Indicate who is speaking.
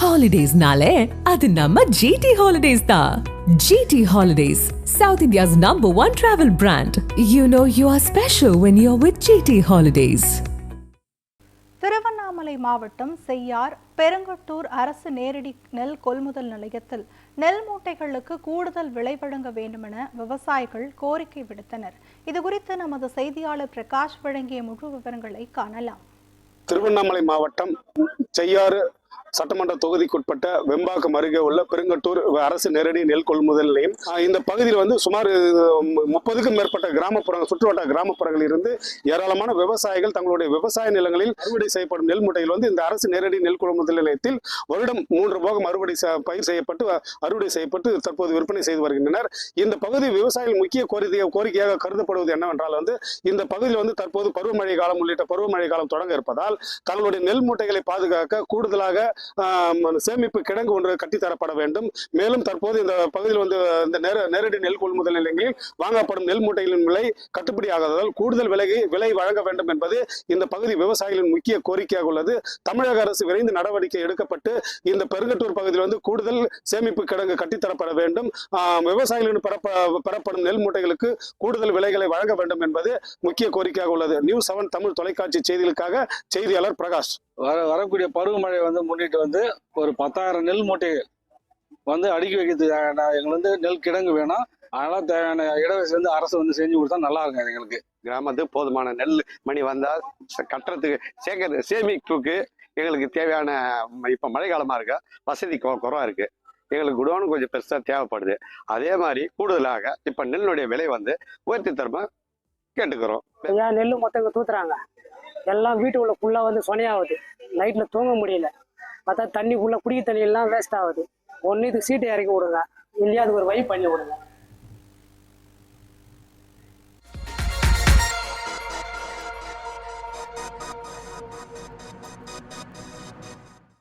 Speaker 1: ஹாலிடேஸ்னாலே அது நம்ம ஜிடி ஹாலிடேஸ் தான் GT holidays south India's number one travel brand you know you are special when you are with GT holidays
Speaker 2: Tiruvannamalai மாவட்டம் செய்யார் பெருங்கட்டூர் அரசு நேரடி நெல் கொள்முதல் நிலையத்தில் நெல் மூட்டைகளுக்கு கூடுதல் விலை வழங்க வேண்டுமென விவசாயிகள் கோரிக்கை விடுத்தனர். இதுகுறித்து நமது செய்தியாளர் பிரகாஷ் வழங்கிய முழு விவரங்களை காணலாம்.
Speaker 3: திருவண்ணாமலை மாவட்டம் செய்யாறு சட்டமன்ற தொகுதிக்குட்பட்ட வெம்பாக்கம் அருகே உள்ள பெருங்கட்டூர் அரசு நேரடி நெல் கொள்முதல் நிலையம். இந்த பகுதியில் வந்து சுமார் முப்பதுக்கும் மேற்பட்ட கிராமப்புறங்கள் சுற்றுவட்ட கிராமப்புறங்களில் இருந்து ஏராளமான விவசாயிகள் தங்களுடைய விவசாய நிலங்களில் அறுவடை செய்யப்படும் நெல் மூட்டைகள் வந்து இந்த அரசு நேரடி நெல் கொள்முதல் நிலையத்தில் வருடம் மூன்று போகம் அறுவடை பயிர் செய்யப்பட்டு அறுவடை செய்யப்பட்டு தற்போது விற்பனை செய்து வருகின்றனர். இந்த பகுதி விவசாயிகள் முக்கிய கோரிக்கை கோரிக்கையாக கருதப்படுவது என்னவென்றால் வந்து இந்த பகுதியில் வந்து தற்போது பருவமழை காலம் உள்ளிட்ட பருவமழை காலம் தொடங்க இருப்பதால் தங்களுடைய நெல் மூட்டைகளை பாதுகாக்க கூடுதலாக சேமிப்பு கிடங்கு ஒன்று கட்டித்தரப்பட வேண்டும். மேலும் தற்போது இந்த பகுதியில் வந்து இந்த நேர நேரடி நெல் கொள்முதல் நிலையங்களில் வாங்கப்படும் நெல் மூட்டைகளின் விலை கட்டுப்படி ஆகாததால் கூடுதல் விலை விலை வழங்க வேண்டும் என்பது இந்த பகுதி விவசாயிகளின் முக்கிய கோரிக்கையாக உள்ளது. தமிழக அரசு விரைந்து நடவடிக்கை எடுக்கப்பட்டு இந்த பெருங்கட்டூர் பகுதியில் வந்து கூடுதல் சேமிப்பு கிடங்கு கட்டித்தரப்பட வேண்டும். விவசாயிகளின் பெறப்ப பெறப்படும் நெல் மூட்டைகளுக்கு கூடுதல் விலைகளை வழங்க வேண்டும் என்பது முக்கிய கோரிக்கையாக உள்ளது. நியூஸ் செவன் தமிழ் தொலைக்காட்சி செய்திகளுக்காக செய்தியாளர் பிரகாஷ்.
Speaker 4: வர வரக்கூடிய பருவமழை வந்து முன்னிட்டு வந்து ஒரு பத்தாயிரம் நெல் மூட்டை வந்து அடுக்கி வைக்கிறதுக்காக நான் எங்களுக்கு வந்து நெல் கிடங்கு வேணும். அதனால தேவையான இடவசதி வந்து அரசு வந்து செஞ்சு கொடுத்தா நல்லா இருக்கும் எங்களுக்கு.
Speaker 5: கிராமத்துக்கு போதுமான நெல் மணி வந்தால் கட்டுறதுக்கு சேர்க்கறது சேமிப்புக்கு எங்களுக்கு தேவையான இப்ப மழை காலமா இருக்க வசதி கொ- குறைவா இருக்கு. எங்களுக்கு குடோனும் கொஞ்சம் பெருசா தேவைப்படுது. அதே மாதிரி கூடுதலாக இப்ப நெல்லுடைய விலை வந்து உயர்த்தி தரமா கேட்டுக்கிறோம்.
Speaker 6: ஐயா நெல் மொத்தம் தூத்துறாங்க. எல்லாம் வீட்டுக்குள்ள ஃபுல்லாக வந்து சொனையாகுது. நைட்டில் தூங்க முடியல. பார்த்தா தண்ணி ஃபுல்லாக குடிக்க தண்ணி எல்லாம் வேஸ்ட் ஆகுது. ஒன்று இதுக்கு சீட்டை இறக்கி விடுங்க. இல்லையா அதுக்கு ஒரு வழி பண்ணி விடுங்க.